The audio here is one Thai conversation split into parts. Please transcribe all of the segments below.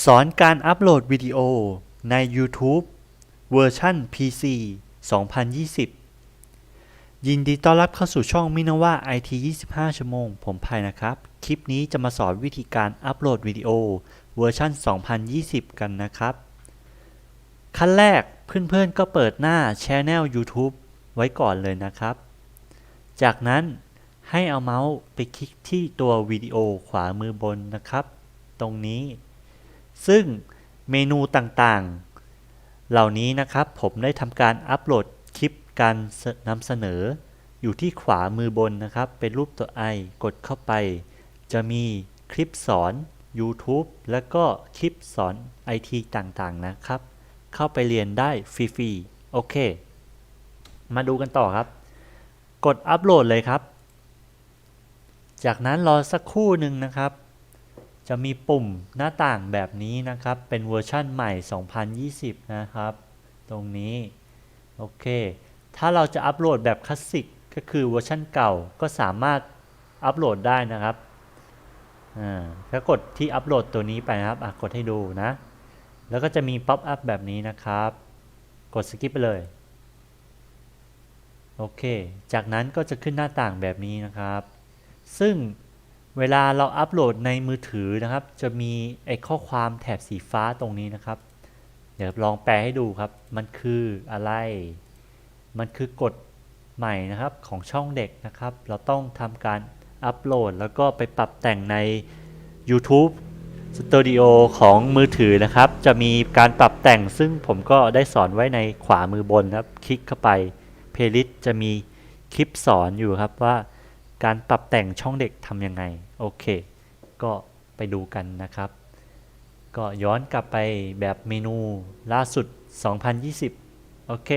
สอนการอัปโหลดวิดีโอใน YouTube เวอร์ชัน PC 2020 ยินดีต้อนรับเข้าสู่ช่องมินาว่า IT 25 ชั่วโมง ผมพายนะครับ คลิปนี้จะมาสอนวิธีการอัปโหลดวิดีโอเวอร์ชัน 2020 กันนะครับ ขั้นแรกเพื่อนๆก็เปิดหน้า Channel YouTube ไว้ก่อนเลยนะครับ จากนั้นให้เอาเมาส์ไปคลิกที่ตัววิดีโอขวามือบนนะครับ ตรงนี้ ซึ่งเมนูต่างๆ เหล่านี้นะครับผมได้ทำการอัปโหลดคลิปการนำเสนอ อยู่ที่ขวามือบนนะครับ เป็นรูปตัวไอกดเข้าไป จะมีคลิปสอน YouTube แล้วก็คลิปสอน IT ต่างๆ นะครับ เข้าไปเรียนได้ฟรีๆ โอเค มาดูกันต่อครับ กดอัปโหลดเลยครับ จากนั้นรอสักครู่หนึ่งนะครับ จะมีปุ่มหน้าต่างแบบนี้นะครับ เป็นเวอร์ชั่นใหม่ 2020 นะครับ ตรงนี้ โอเค ถ้าเราจะอัปโหลดแบบคลาสสิกก็คือเวอร์ชั่นเก่าก็สามารถอัปโหลดได้นะครับอ่าถ้ากดที่อัปโหลดตัวนี้ไปนะครับอะกดให้ดูนะ แล้วก็จะมีป๊อปอัพแบบนี้นะครับ กดสกิปไปเลย โอเค จากนั้นก็จะขึ้นหน้าต่างแบบนี้นะครับ ซึ่ง เวลาเราอัปโหลดในมือถือนะครับ จะมีไอ้ข้อความแถบสีฟ้าตรงนี้นะครับ เดี๋ยวลองแปลให้ดูครับ มันคืออะไร มันคือกฎใหม่นะครับของช่องเด็กนะครับ เราต้องทำการอัปโหลดแล้วก็ไปปรับแต่งใน YouTube Studio ของมือถือนะครับ จะมีการปรับแต่งซึ่งผมก็ได้สอนไว้ในขวามือบนครับ คลิกเข้าไป Playlist จะมีคลิปสอนอยู่ครับว่า การปรับแต่งช่องเด็กทำยังไง โอเค ก็ไปดูกันนะครับ ก็ย้อนกลับไปแบบเมนูล่าสุด 2020 โอเค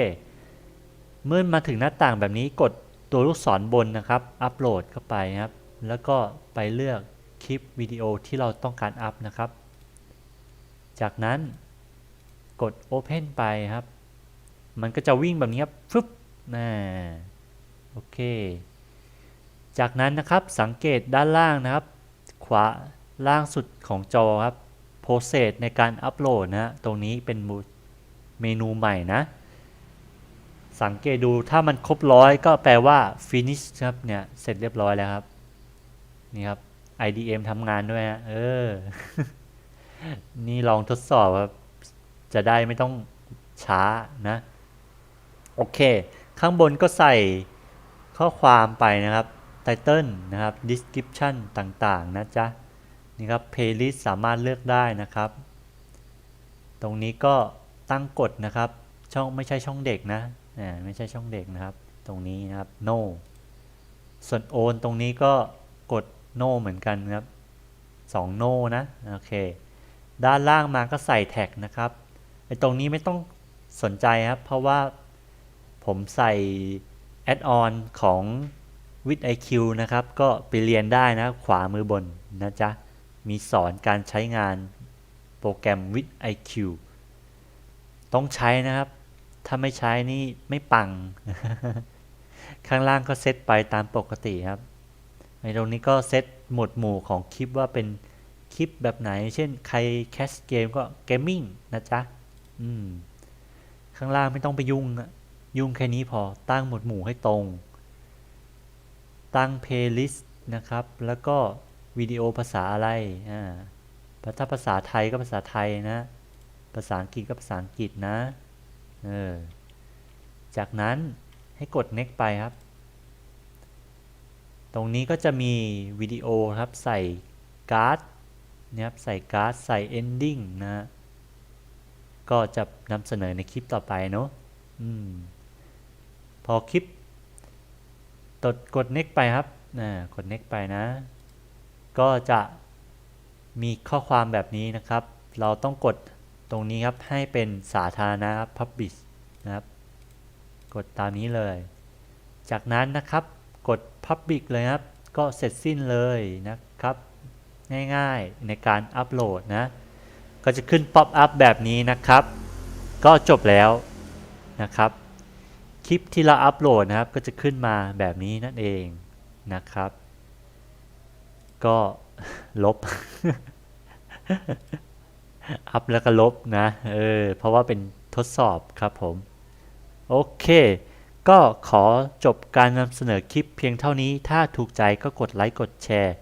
เมื่อมาถึงหน้าต่างแบบนี้กดตัวลูกศรบนนะครับ อัปโหลดเข้าไปครับ แล้วก็ไปเลือกคลิปวิดีโอที่เราต้องการอัพนะครับ จากนั้นกด Open ไปครับ มันก็จะวิ่งแบบนี้ครับฟึบน่าโอเค จากนั้นนะครับสังเกตด้านล่างนะครับ ขวาล่างสุดของจอครับ Process ในการอัปโหลดนะฮะตรงนี้เป็นเมนูใหม่นะ สังเกตดูถ้ามันครบร้อยก็แปลว่า finish ครับเนี่ยเสร็จเรียบร้อยแล้วครับนี่ครับ IDM ทำงานด้วยฮะเออ นี่ลองทดสอบครับจะได้ไม่ต้องช้านะ โอเค ข้างบนก็ใส่ข้อความไปนะครับ Title นะครับ Description ต่างๆ นะจ๊ะ นี่ครับ Playlist สามารถเลือกได้นะครับ ตรงนี้ก็ตั้งกฎนะครับ ช่องไม่ใช่ช่องเด็กนะอ่ไม่ใช่ช่องเด็กนะครับ ตรงนี้นะครับ no ส่วน on ตรงนี้ก็กด no เหมือนกันครับ 2 no นะ โอเค ด้านล่างมาก็ใส่แท็กนะครับ ไอ้ตรงนี้ไม่ต้องสนใจครับ เพราะว่าผมใส่แอด ออนของ with IQ นะครับ ก็ไปเรียนได้นะขวามือบนนะจ๊ะ มีสอนการใช้งานโปรแกรม with IQ ต้องใช้นะครับ ถ้าไม่ใช้นี่ไม่ปัง ข้างล่างก็เซตไปตามปกติครับ ในตรงนี้ก็เซตหมวดหมู่ของคลิปว่าเป็นคลิปแบบไหน เช่นใครแคสเกมก็เกมมิ่งนะจ๊ะ อืม ข้างล่างไม่ต้องไปยุ่งอะยุ่งแค่นี้พอตั้งหมวดหมู่ให้ตรง ตั้ง playlist นะครับ แล้วก็วิดีโอภาษาอะไรอ่าถ้าภาษาไทยก็ภาษาไทยนะ ภาษาอังกฤษก็ภาษาอังกฤษนะ เออ จากนั้นให้กด next ไปครับ ตรงนี้ก็จะมีวิดีโอครับใส่การ์ดนะครับใส่การ์ดใส่ ending นะ ก็จะนำเสนอในคลิปต่อไปเนาะอืมพอคลิป ดกด next ไปครับนะกด next ไปนะ ก็จะมีข้อความแบบนี้นะครับ เราต้องกดตรงนี้ครับให้เป็นสาธารณะ publish นะครับ กดตามนี้เลย จากนั้นนะครับกด public เลยครับ ก็เสร็จสิ้นเลยนะครับ ง่ายๆในการอัปโหลดนะ ก็จะขึ้น pop up แบบนี้นะครับ ก็จบแล้วนะครับ คลิปที่เราอัปโหลดนะครับ ก็จะขึ้นมาแบบนี้นั่นเองนะครับ ก็ลบ อัพแล้วก็ลบนะเออเพราะว่าเป็นทดสอบครับผม โอเค ก็ขอจบการนำเสนอคลิปเพียงเท่านี้ ถ้าถูกใจก็กดไลค์กดแชร์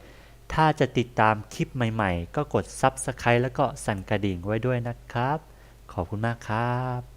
ถ้าจะติดตามคลิปใหม่ๆ ก็กด Subscribe แล้วก็สั่นกระดิ่งไว้ด้วยนะครับ ขอบคุณมากครับ